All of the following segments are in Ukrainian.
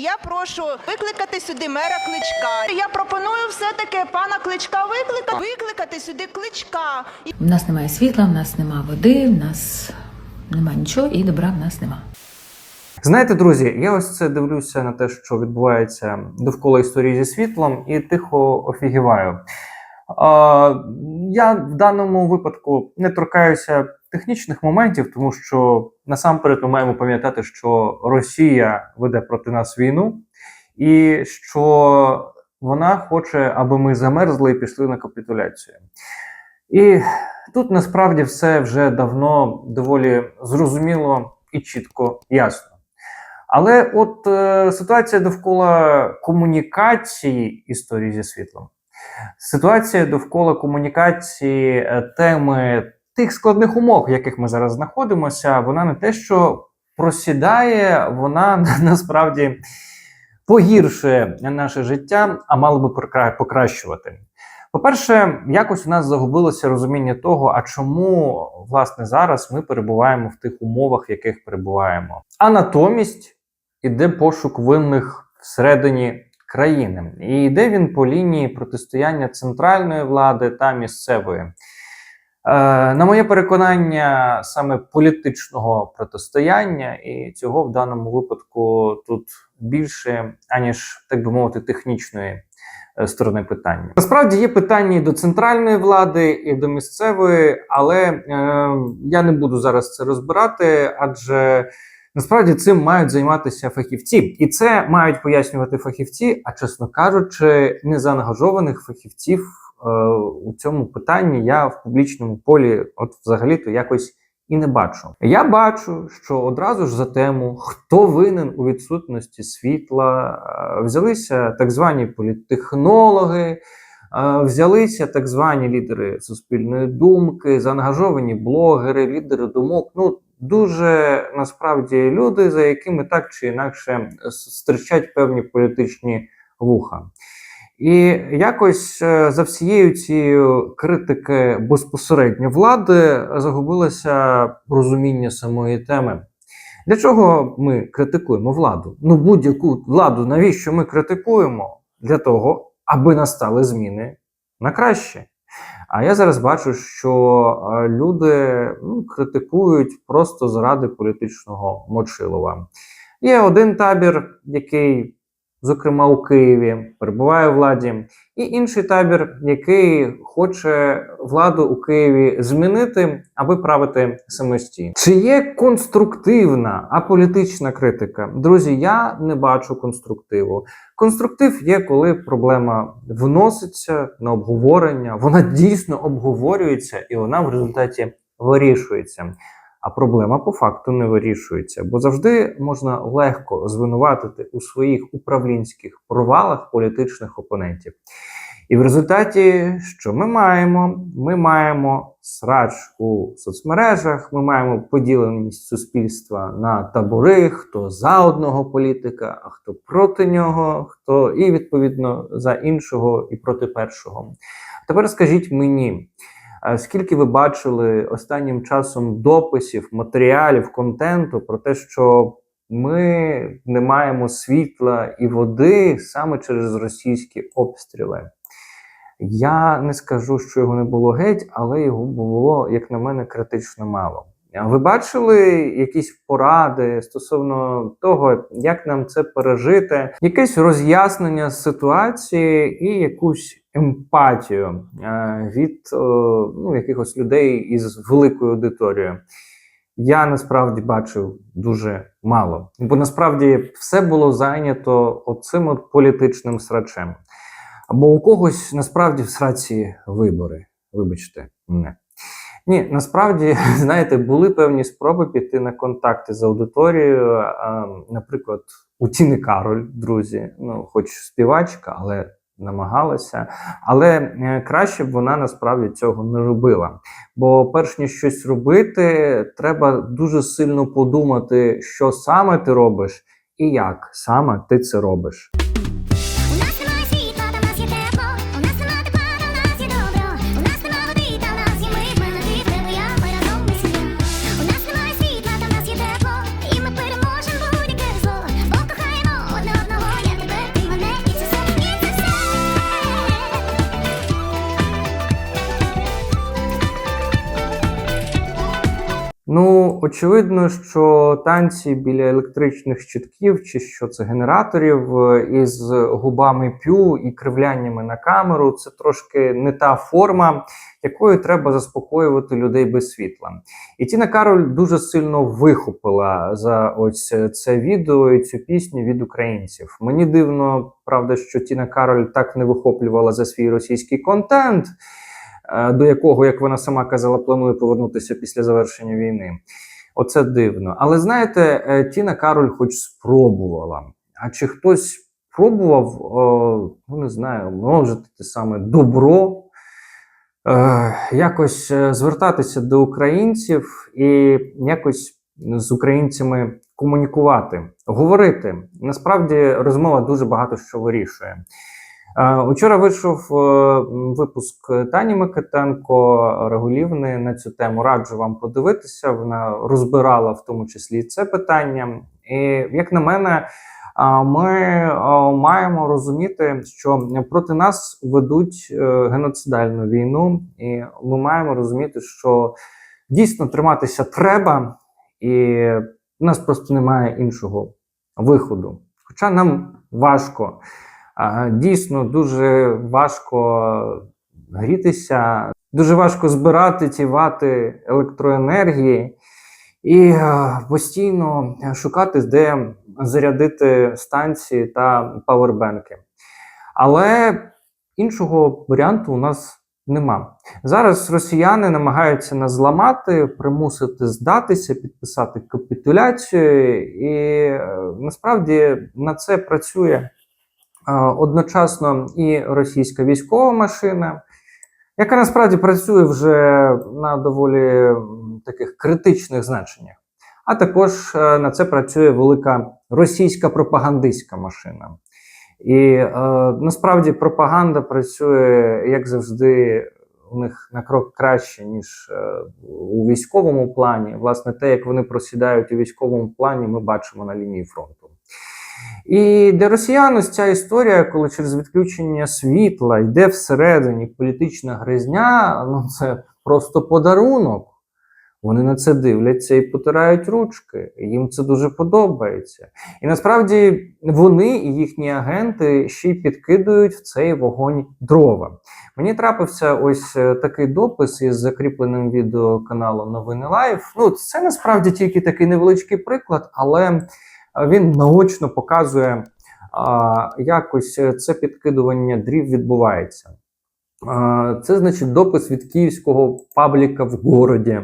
Я прошу викликати сюди мера кличка. Я пропоную все-таки пана кличка викликати. Викликати сюди кличка. У нас немає світла, в нас немає води, в нас немає нічого і добра в нас нема. Знаєте, друзі, я ось це дивлюся на те, що відбувається довкола історії зі світлом, і тихо офігіваю. А, я в даному випадку не торкаюся технічних моментів, тому що насамперед ми маємо пам'ятати, що Росія веде проти нас війну, і що вона хоче, аби ми замерзли і пішли на капітуляцію. І тут насправді все вже давно доволі зрозуміло і чітко ясно. Але от е, ситуація довкола комунікації історії зі світлом, ситуація довкола комунікації е, теми тих складних умов, в яких ми зараз знаходимося, вона не те, що просідає, вона насправді погіршує наше життя, а мало би покра- покращувати. По-перше, якось у нас загубилося розуміння того, а чому власне зараз ми перебуваємо в тих умовах, в яких перебуваємо. А натомість іде пошук винних всередині країни, і йде він по лінії протистояння центральної влади та місцевої. Е, на моє переконання, саме політичного протистояння, і цього в даному випадку тут більше, аніж так би мовити, технічної е, сторони питання. Насправді є питання і до центральної влади, і до місцевої, але е, я не буду зараз це розбирати, адже насправді цим мають займатися фахівці, і це мають пояснювати фахівці. А чесно кажучи, незаангажованих фахівців у цьому питанні я в публічному полі, от взагалі-то якось. І не бачу. Я бачу, що одразу ж за тему, хто винен у відсутності світла, е, взялися так звані політтехнологи, е, взялися так звані лідери суспільної думки, заангажовані блогери, лідери думок. Ну дуже насправді люди, за якими так чи інакше стрічать певні політичні вуха. І якось е, за всією цією критики безпосередньо влади загубилося розуміння самої теми. Для чого ми критикуємо владу? Ну, будь-яку владу, навіщо ми критикуємо? Для того, аби настали зміни на краще. А я зараз бачу, що е, люди ну, критикують просто заради політичного мочилова. Є один табір, який зокрема у Києві, перебуває у владі, і інший табір, який хоче владу у Києві змінити, аби правити самостійно. Чи є конструктивна аполітична критика? Друзі, я не бачу конструктиву. Конструктив є, коли проблема вноситься на обговорення, вона дійсно обговорюється і вона в результаті вирішується. А проблема по факту не вирішується, бо завжди можна легко звинуватити у своїх управлінських провалах політичних опонентів. І в результаті, що ми маємо? Ми маємо срач у соцмережах, ми маємо поділеність суспільства на табори, хто за одного політика, а хто проти нього, хто і відповідно за іншого і проти першого. Тепер скажіть мені. Скільки ви бачили останнім часом дописів, матеріалів, контенту про те, що ми не маємо світла і води саме через російські обстріли? Я не скажу, що його не було геть, але його було, як на мене, критично мало. Ви бачили якісь поради стосовно того, як нам це пережити, якесь роз'яснення ситуації і якусь емпатію е, від е, ну, якихось людей із великою аудиторією. Я насправді бачив дуже мало, бо насправді все було зайнято оцим от політичним срачем. Або у когось насправді в сраці вибори. Вибачте, не. Ні, насправді, знаєте, були певні спроби піти на контакти з аудиторією. Наприклад, у Тіни Кароль, друзі, ну, хоч співачка, але намагалася. Але е, краще б вона насправді цього не робила. Бо, перш ніж щось робити, треба дуже сильно подумати, що саме ти робиш і як саме ти це робиш. Очевидно, що танці біля електричних щитків, чи що це генераторів е, із губами п'ю і кривляннями на камеру це трошки не та форма, якою треба заспокоювати людей без світла. І Тіна Кароль дуже сильно вихопила за ось це відео і цю пісню від українців. Мені дивно, правда, що Тіна Кароль так не вихоплювала за свій російський контент, до якого, як вона сама казала, планує повернутися після завершення війни. Оце дивно. Але знаєте, е, Тіна Кароль хоч спробувала. А чи хтось пробував, о, ну не знаю, множити те саме добро, е, якось е, звертатися до українців і якось з українцями комунікувати, говорити. Насправді розмова дуже багато що вирішує. Учора вийшов е, випуск Тані Микитенко Регулівни на цю тему. Раджу вам подивитися. Вона розбирала в тому числі це питання. І як на мене, ми маємо розуміти, що проти нас ведуть е, геноцидальну війну, і ми маємо розуміти, що дійсно триматися треба, і в нас просто немає іншого виходу. Хоча нам важко. Дійсно, дуже важко грітися, дуже важко збирати ті вати електроенергії і е, постійно шукати, де зарядити станції та павербенки. Але іншого варіанту у нас нема. Зараз росіяни намагаються нас зламати, примусити здатися, підписати капітуляцію, і е, насправді на це працює одночасно і російська військова машина, яка насправді працює вже на доволі таких критичних значеннях. А також е, на це працює велика російська пропагандистська машина. І е, насправді пропаганда працює, як завжди, у них на крок краще, ніж е, у військовому плані. Власне, те, як вони просідають у військовому плані, ми бачимо на лінії фронту. І для росіян ось ця історія, коли через відключення світла йде всередині політична гризня, ну це просто подарунок. Вони на це дивляться і потирають ручки. Їм це дуже подобається. І насправді вони і їхні агенти ще й підкидують в цей вогонь дрова. Мені трапився ось е, такий допис із закріпленим відео каналу Новини Лайф. Ну, це насправді тільки такий невеличкий приклад, але він наочно показує, а, як ось е, це підкидування дрів відбувається. Це значить допис від київського пабліка в городі.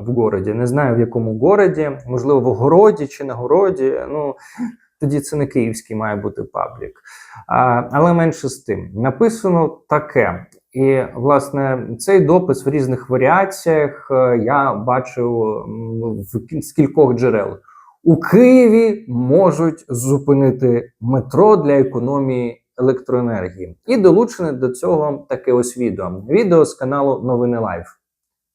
В городі. Не знаю в якому городі, можливо, в городі чи на городі. Ну тоді це не київський має бути паблік. А, але менше з тим. Написано таке. І, власне, цей допис в різних варіаціях е, я бачив в кількох джерел. У Києві можуть зупинити метро для економії електроенергії. І долучене до цього таке ось відео. Відео з каналу Новини Лайф.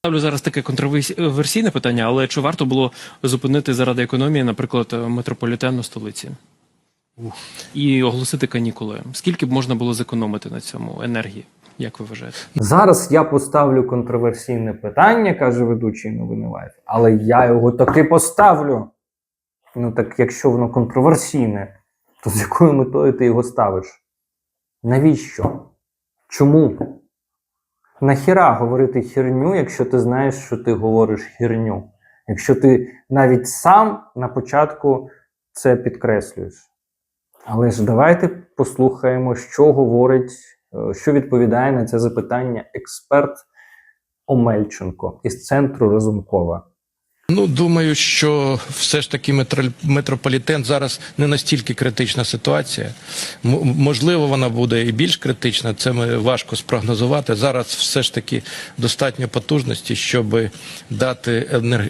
Ставлю зараз таке контроверсійне питання, але чи варто було зупинити заради економії, наприклад, метрополітен у столиці? І оголосити канікули? Скільки б можна було зекономити на цьому енергії? Як ви вважаєте? Зараз я поставлю контроверсійне питання, каже ведучий новини Лайф, але я його таки поставлю. Ну так якщо воно контроверсійне, то з якою метою ти його ставиш? Навіщо? Чому? Нахіра говорити херню, якщо ти знаєш, що ти говориш херню? Якщо ти навіть сам на початку це підкреслюєш. Але ж давайте послухаємо, що говорить, е, що відповідає на це запитання експерт Омельченко із центру Разумкова. Ну, думаю, що все ж таки метро- метрополітен зараз не настільки критична ситуація. Можливо, вона буде і більш критична. Це ми важко спрогнозувати. Зараз все ж таки достатньо потужності, щоб дати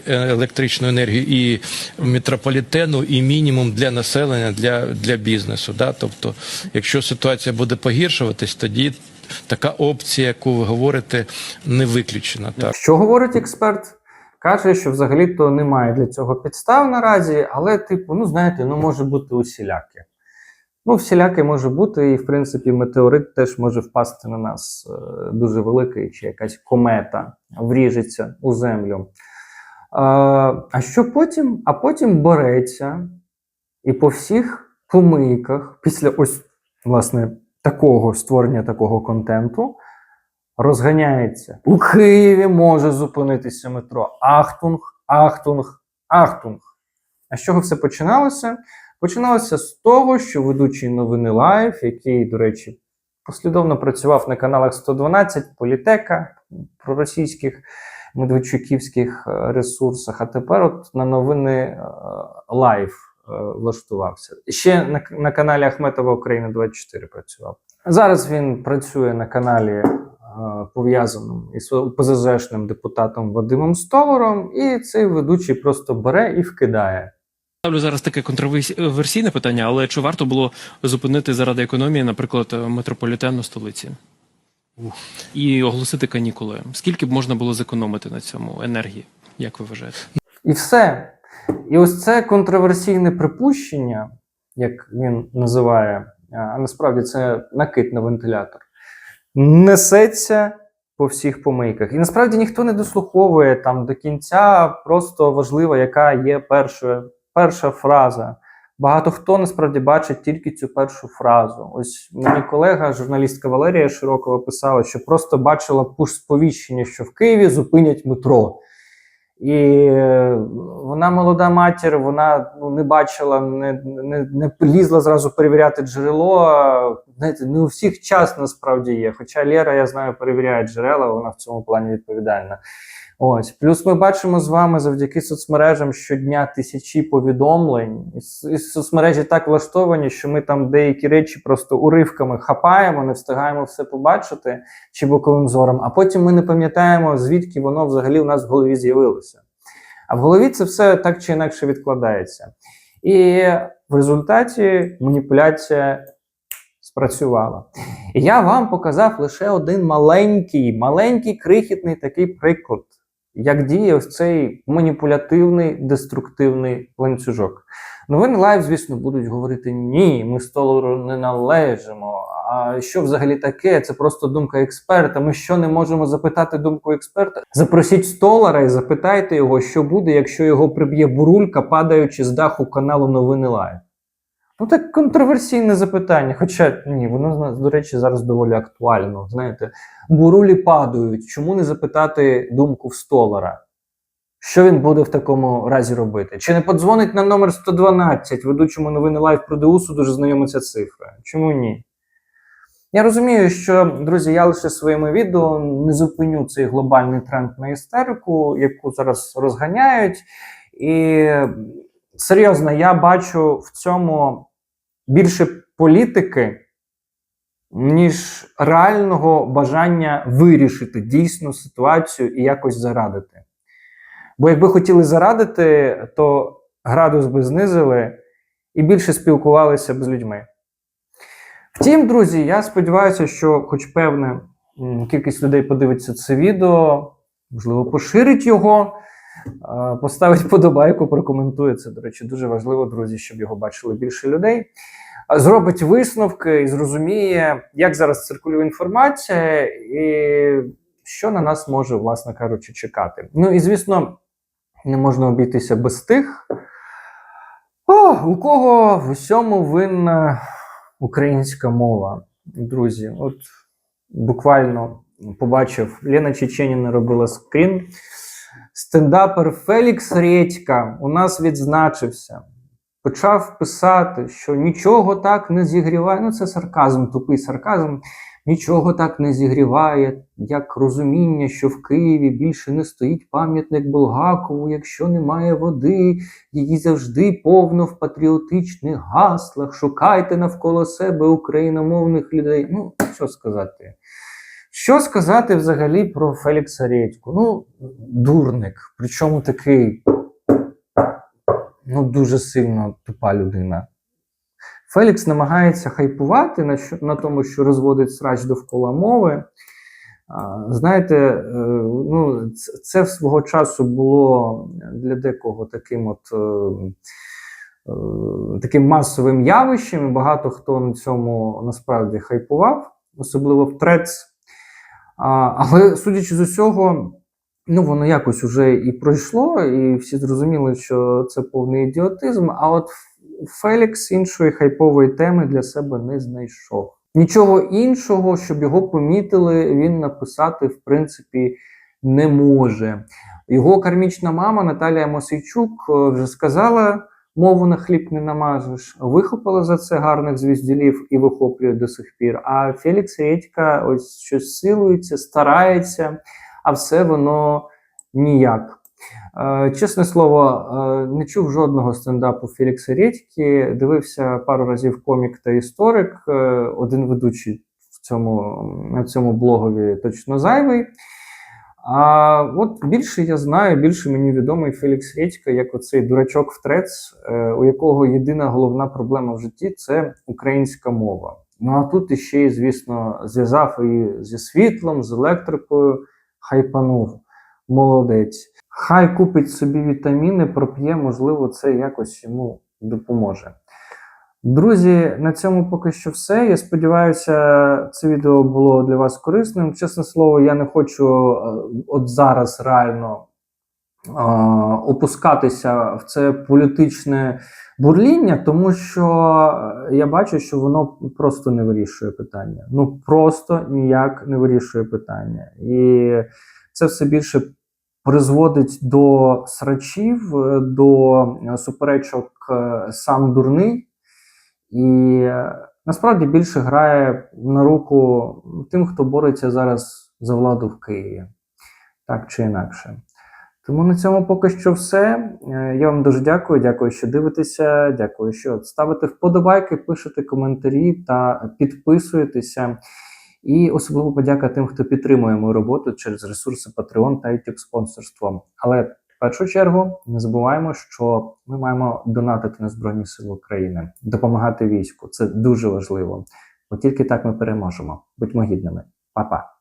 електричну енергію і метрополітену, і мінімум для населення, для, для бізнесу. Да? Тобто, якщо ситуація буде погіршуватись, тоді така опція, яку ви говорите, не виключена. Так. Що говорить експерт? Каже, що взагалі-то немає для цього підстав наразі, але, типу, ну знаєте, ну може бути усіляке. Ну, всіляке може бути, і в принципі метеорит теж може впасти на нас е, дуже великий, чи якась комета вріжеться у землю. а що потім? А потім береться і по всіх помийках, після ось власне такого створення такого контенту, розганяється. У Києві може зупинитися метро. Ахтунг, Ахтунг, Ахтунг. А з чого все починалося? Починалося з того, що ведучий новини Лайв, який, до речі, послідовно працював на каналах 112, Політека, проросійських медведчуківських е, ресурсах, а тепер от на новини е, Лайв е, влаштувався. Ще на, на каналі Ахметова Україна 24 працював. Зараз він працює на каналі е, пов'язаному із ПЗЖшним депутатом Вадимом Столором, і цей ведучий просто бере і вкидає. Ставлю зараз таке контроверсійне питання, але чи варто було зупинити заради економії, наприклад, метрополітен у столиці? І оголосити канікули. Скільки б можна було зекономити на цьому енергії, як ви вважаєте? І все. І ось це контроверсійне припущення, як він називає, а насправді це накид на вентилятор, несеться по всіх помийках. І насправді ніхто не дослуховує там до кінця, просто важливо, яка є перша, перша фраза. Багато хто насправді бачить тільки цю першу фразу. Ось мені колега, журналістка Валерія Широкова, писала, що просто бачила пуш-сповіщення, що в Києві зупинять метро. І е, вона молода матір, вона ну, не бачила, не, не, не лізла зразу перевіряти джерело. Знаєте, не у всіх час насправді є. Хоча Лера, я знаю, перевіряє джерела, вона в цьому плані відповідальна. Ось плюс ми бачимо з вами завдяки соцмережам щодня тисячі повідомлень. І, соцмережі так влаштовані, що ми там деякі речі просто уривками хапаємо, не встигаємо все побачити чи боковим зором, а потім ми не пам'ятаємо, звідки воно взагалі у нас в голові з'явилося. А в голові це все так чи інакше відкладається. І в результаті маніпуляція спрацювала. І я вам показав лише один маленький, маленький крихітний такий приклад, як діє ось цей маніпулятивний деструктивний ланцюжок. Новини лайв, звісно, будуть говорити: ні, ми столору не належимо. А що взагалі таке? Це просто думка експерта. Ми що не можемо запитати думку експерта? Запросіть столара і запитайте його, що буде, якщо його приб'є бурулька, падаючи з даху каналу Новини Лайв. Ну, так контроверсійне запитання. Хоча ні, воно до речі зараз доволі актуально. Знаєте, бурулі падають. Чому не запитати думку в столара? Що він буде в такому разі робити? Чи не подзвонить на номер 112, ведучому новини лайв про Деусу дуже знайома ця цифра? Чому ні? Я розумію, що, друзі, я лише своїми відео не зупиню цей глобальний тренд на істерику, яку зараз розганяють. І серйозно, я бачу в цьому більше політики, ніж реального бажання вирішити дійсну ситуацію і якось зарадити. Бо якби хотіли зарадити, то градус би знизили і більше спілкувалися б з людьми. Втім, друзі, я сподіваюся, що хоч певна кількість людей подивиться це відео, можливо, поширить його, поставить подобайку, прокоментує це. До речі, дуже важливо, друзі, щоб його бачили більше людей. Зробить висновки і зрозуміє, як зараз циркулює інформація, і що на нас може, власне кажучи, чекати. Ну і звісно, не можна обійтися без тих, о, у кого в усьому винна українська мова. Друзі, от буквально побачив, Лена Чеченіна робила скрін. Стендапер Фелікс Редька у нас відзначився. Почав писати, що нічого так не зігріває. Ну, це сарказм, тупий сарказм. Нічого так не зігріває, як розуміння, що в Києві більше не стоїть пам'ятник Булгакову, якщо немає води, її завжди повно в патріотичних гаслах. Шукайте навколо себе україномовних людей. Ну, що сказати? Що сказати взагалі про Фелікса Редьку? Ну, дурник, причому такий ну, дуже сильно тупа людина. Фелікс намагається хайпувати на, на тому, що розводить срач довкола мови. Знаєте, е, ну, це, це в свого часу було для декого таким от. е, е, Таким масовим явищем, і багато хто на цьому насправді хайпував, особливо в трец. Але судячи з усього, ну, воно якось уже і пройшло, і всі зрозуміли, що це повний ідіотизм. А от Фелікс іншої хайпової теми для себе не знайшов. Нічого іншого, щоб його помітили, він написати, в принципі, не може. Його кармічна мама Наталія Мосейчук е, вже сказала: мову на хліб не намажеш. Вихопила за це гарних звізділів і вихоплює до сих пір. А Фелікс Редька ось щось силується, старається, а все воно ніяк. Е, Чесне слово, е, не чув жодного стендапу Фелікса Редьки. Дивився пару разів комік та історик. Е, Один ведучий в цьому, на цьому блогові точно зайвий. А от більше я знаю, більше мені відомий Фелікс Редька, як оцей дурачок в трец, е, у якого єдина головна проблема в житті це українська мова. Ну а тут іще звісно, зв'язав і зі світлом, з електрикою, хайпанув. Молодець. Хай купить собі вітаміни, проп'є, можливо, це якось йому допоможе. Друзі, на цьому поки що все. Я сподіваюся, це відео було для вас корисним. Чесне слово, я не хочу е, от зараз реально е, опускатися в це політичне бурління, тому що е, я бачу, що воно просто не вирішує питання. Ну просто ніяк не вирішує питання. І це все більше призводить до срачів, до суперечок сам дурний. І е, насправді більше грає на руку тим, хто бореться зараз за владу в Києві, так чи інакше. Тому на цьому поки що все. Е, Я вам дуже дякую. Дякую, що дивитеся. Дякую, що ставите вподобайки, пишете коментарі та підписуєтеся. І особливо подяка тим, хто підтримує мою роботу через ресурси Patreon та YouTube спонсорство. Але першу чергу не забуваємо, що ми маємо донатити на Збройні Сили України, допомагати війську. Це дуже важливо, бо тільки так ми переможемо. Будьмо гідними. Па-па.